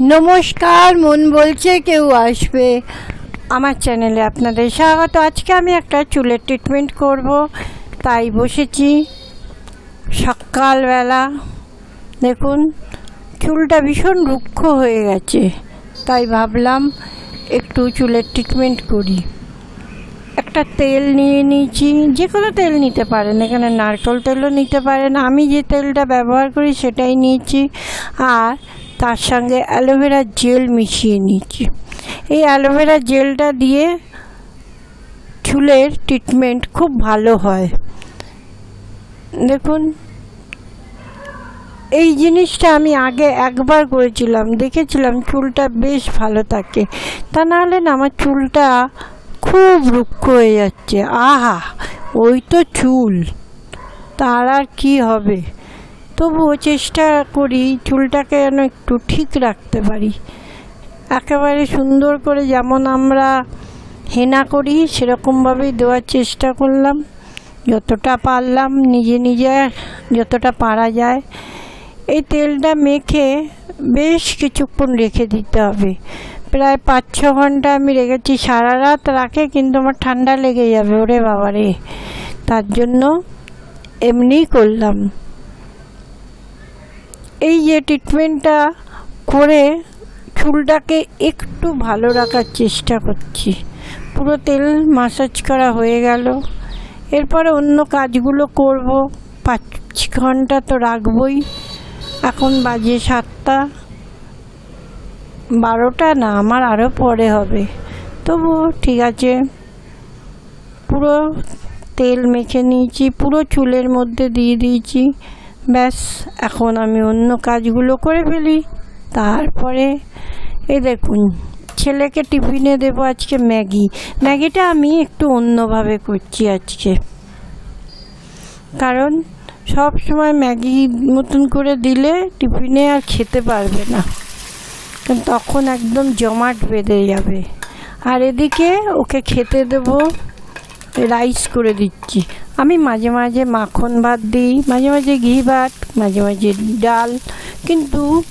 নমস্কার, মন বলছে কেউ আসবে। আমার চ্যানেলে আপনাদের স্বাগত। আজকে আমি একটা চুলের ট্রিটমেন্ট করব। তাই বসেছি। সকালবেলা, দেখুন, চুলটা ভীষণ রুক্ষ হয়ে গেছে। তাই ভাবলাম একটু চুলের ট্রিটমেন্ট করি। একটা তেল নিয়ে নিয়েছি। যে কোনো তেল নিতে পারেন, এখানে নারকেল তেলও নিতে পারেন। আমি যে তেলটা ব্যবহার করি, সেটাই নিয়েছি। আর তার সঙ্গে অ্যালোভেরা জেল মিশিয়ে নিয়েছি। এই অ্যালোভেরা জেলটা দিয়ে চুলের ট্রিটমেন্ট খুব ভালো হয়। দেখুন, এই জিনিসটা আমি আগে একবার করেছিলাম, দেখেছিলাম চুলটা বেশ ভালো থাকে। তা নাহলে না আমার চুলটা খুব রুক্ষ হয়ে যাচ্ছে। আহা, ওই তো চুল। তার আর কী হবে? তবুও চেষ্টা করি চুলটাকে যেন একটু ঠিক রাখতে পারি। একেবারে সুন্দর করে যেমন আমরা হেনা করি, সেরকমভাবেই দেওয়ার চেষ্টা করলাম। যতটা পারলাম নিজে নিজে, যতটা পারা যায়। এই তেলটা মেখে বেশ কিছুক্ষণ রেখে দিতে হবে। প্রায় পাঁচ, ছ ঘণ্টা আমি রেখেছি, সারা রাত রাখে, কিন্তু আমার ঠান্ডা লেগে যাবে, ওরে বাবারে। তার জন্য এমনিই করলাম। এই যে ট্রিটমেন্টটা করে চুলটাকে একটু ভালো রাখার চেষ্টা করছি। পুরো তেল মাসাজ করা হয়ে গেল। এরপরে অন্য কাজগুলো করব। পাঁচ ঘণ্টা তো রাখবই। এখন বাজে সাতটা। বারোটা না, আমার আরও পরে হবে। তবু ঠিক আছে। পুরো তেল মেখে নিয়েছি, পুরো চুলের মধ্যে দিয়ে দিয়েছি। ব্যাস, এখন আমি অন্য কাজগুলো করে ফেলি। তারপরে, এই দেখুন, ছেলেকে টিফিনে দেবো আজকে ম্যাগি। ম্যাগিটা আমি একটু অন্যভাবে করছি আজকে। কারণ, সব সময় ম্যাগি মতন করে দিলে টিফিনে আর খেতে পারবে না। তখন একদম জমাট বেঁধে যাবে। আর এদিকে ওকে খেতে দেবো রাইস করে দিচ্ছি। আমি মাঝে মাঝে মাখন ভাত দিই, মাঝে মাঝে ঘি ভাত, মাঝে মাঝে ডাল, কিন্তু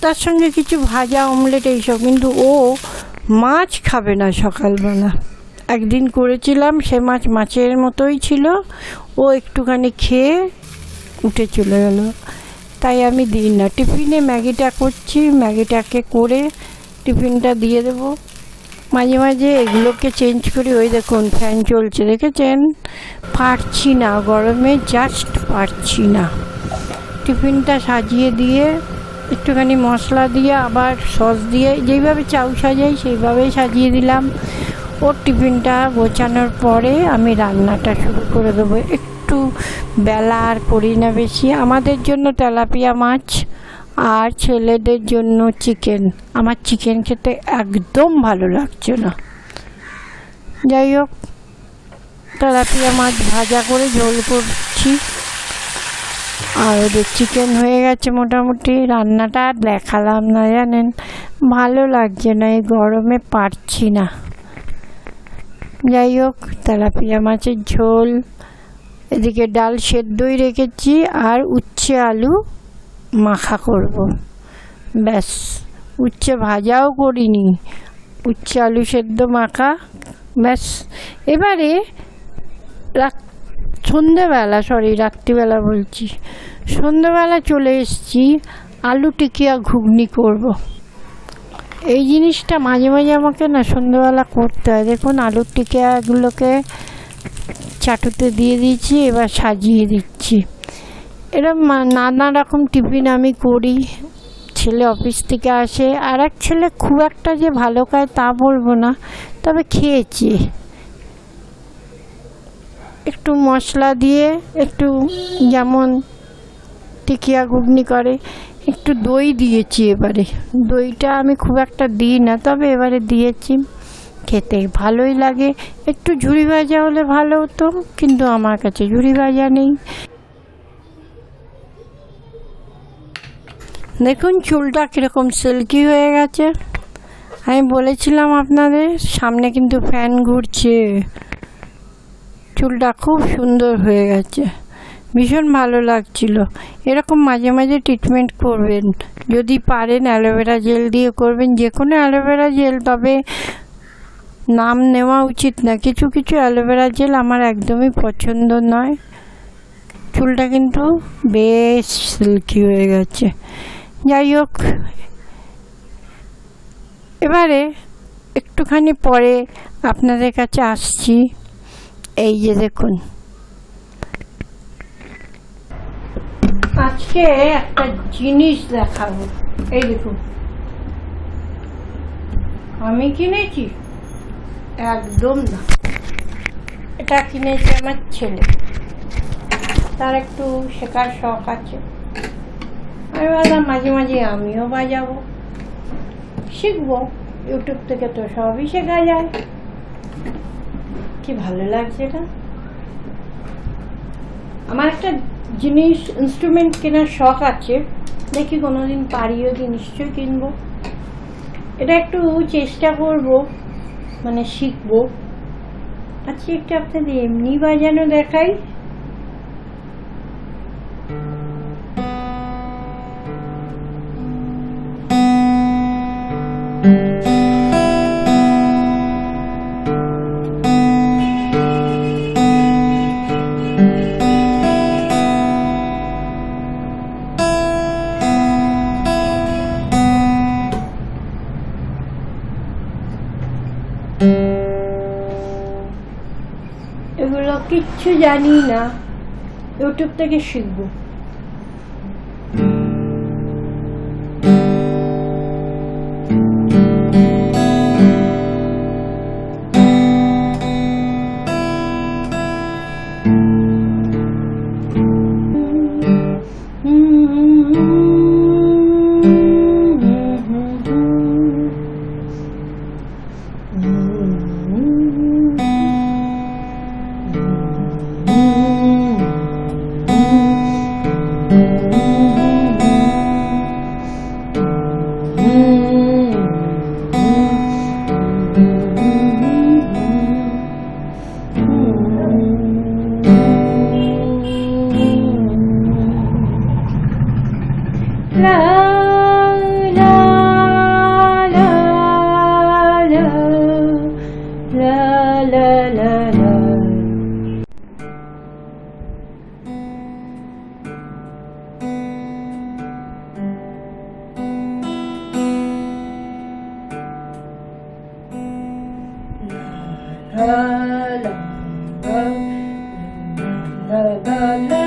তার সঙ্গে কিছু ভাজা অমলেট এইসব, কিন্তু ও মাছ খাবে না সকালবেলা। একদিন করেছিলাম, সে মাছ মাছের মতোই ছিল, ও একটুখানি খেয়ে উঠে চলে গেল। তাই আমি দিই না। টিফিনে ম্যাগিটা করছি, ম্যাগিটাকে করে টিফিনটা দিয়ে দেবো। মাঝে মাঝে এগুলোকে চেঞ্জ করি, ওই দেখুন ফ্যান চলছে, দেখেছেন? পারছি না, গরমে জাস্ট পারছি না। টিফিনটা সাজিয়ে দিয়ে, একটুখানি মশলা দিয়ে, আবার সস দিয়ে, যেইভাবে চাউ সাজাই, সেইভাবেই সাজিয়ে দিলাম। ওর টিফিনটা গোছানোর পরে আমি রান্নাটা শুরু করে দেবো। একটু বেলা আর করি না বেশি। আমাদের জন্য তেলাপিয়া মাছ আর ছেলেদের জন্য চিকেন আমার চিকেন খেতে একদম ভালো লাগছে না। যাই হোক, তেলাপিয়া মাছ ভাজা করে ঝোল করছি। আর ওদের চিকেন হয়ে গেছে মোটামুটি। রান্নাটা আর দেখালাম না, জানেন? ভালো লাগছে না, এই গরমে পারছি না। যাই হোক, তেলাপিয়া মাছের ঝোল। এদিকে ডাল সেদ্ধই রেখেছি, আর উচ্ছে আলু মাখা করব। ব্যাস, উচ্ছে ভাজাও করিনি। উচ্ছে আলু সেদ্ধ মাখা, ব্যাস। এবারে রাত, সন্ধেবেলা সরি রাত্রিবেলা বলছি। সন্ধেবেলা চলে এসেছি, আলু টিকিয়া ঘুগনি করব। এই জিনিসটা মাঝে মাঝে আমাকে না সন্ধেবেলা করতে হয়। দেখুন আলুর টিকিয়াগুলোকে চাটুতে দিয়ে দিয়েছি, এবার সাজিয়ে দিচ্ছি। এরকম নানা রকম টিফিন আমি করি। ছেলে অফিস থেকে আসে। আর এক ছেলে খুব একটা যে ভালো খায় তা বলব না, তবে খেয়েছি। একটু মশলা দিয়ে একটু যেমন টিকিয়া ঘুগনি করে, একটু দই দিয়েছি এবারে। দইটা আমি খুব একটা দিই না, তবে এবারে দিয়েছি। খেতে ভালোই লাগে। একটু ঝুড়ি ভাজা হলে ভালো হতো, কিন্তু আমার কাছে ঝুড়ি ভাজা নেই। দেখুন, চুলটা কীরকম সিল্কি হয়ে গেছে। আমি বলেছিলাম আপনাদের, সামনে কিন্তু ফ্যান ঘুরছে। চুলটা খুব সুন্দর হয়ে গেছে। ভীষণ ভালো লাগছিল। এরকম মাঝে মাঝে ট্রিটমেন্ট করবেন। যদি পারেন অ্যালোভেরা জেল দিয়ে করবেন। যে কোনো অ্যালোভেরা জেল, তবে নাম নেওয়া উচিত না। কিছু কিছু অ্যালোভেরা জেল আমার একদমই পছন্দ নয়। চুলটা কিন্তু বেশ সিল্কি হয়ে গেছে। যাই হোক, এবারে একটুখানি পরে আপনাদের কাছে আসছি। এই যে দেখুন। আজকে একটা জিনিস দেখাবো। এই দেখুন। আমি কিনেছি। একদম না। এটা কিনেছে আমার ছেলে। তার একটু শেখার শখ আছে। আমি ভাবলাম মাঝে মাঝে আমিও বাজাবো। শিখব ইউটিউব থেকে তো সবই শেখা যায়। কি ভালো লাগছে এটা। আমার একটা জিনিস ইনস্ট্রুমেন্ট কেনার শখ আছে। দেখি কোনোদিন পারিও যদি নিশ্চয়ই কিনবো। এটা একটু চেষ্টা করব মানে শিখব। আচ্ছা একটু আপনাদের এমনি বাজানো দেখাই। কিচ্ছু জানি না। ইউটিউব থেকে শিখব। La la la la la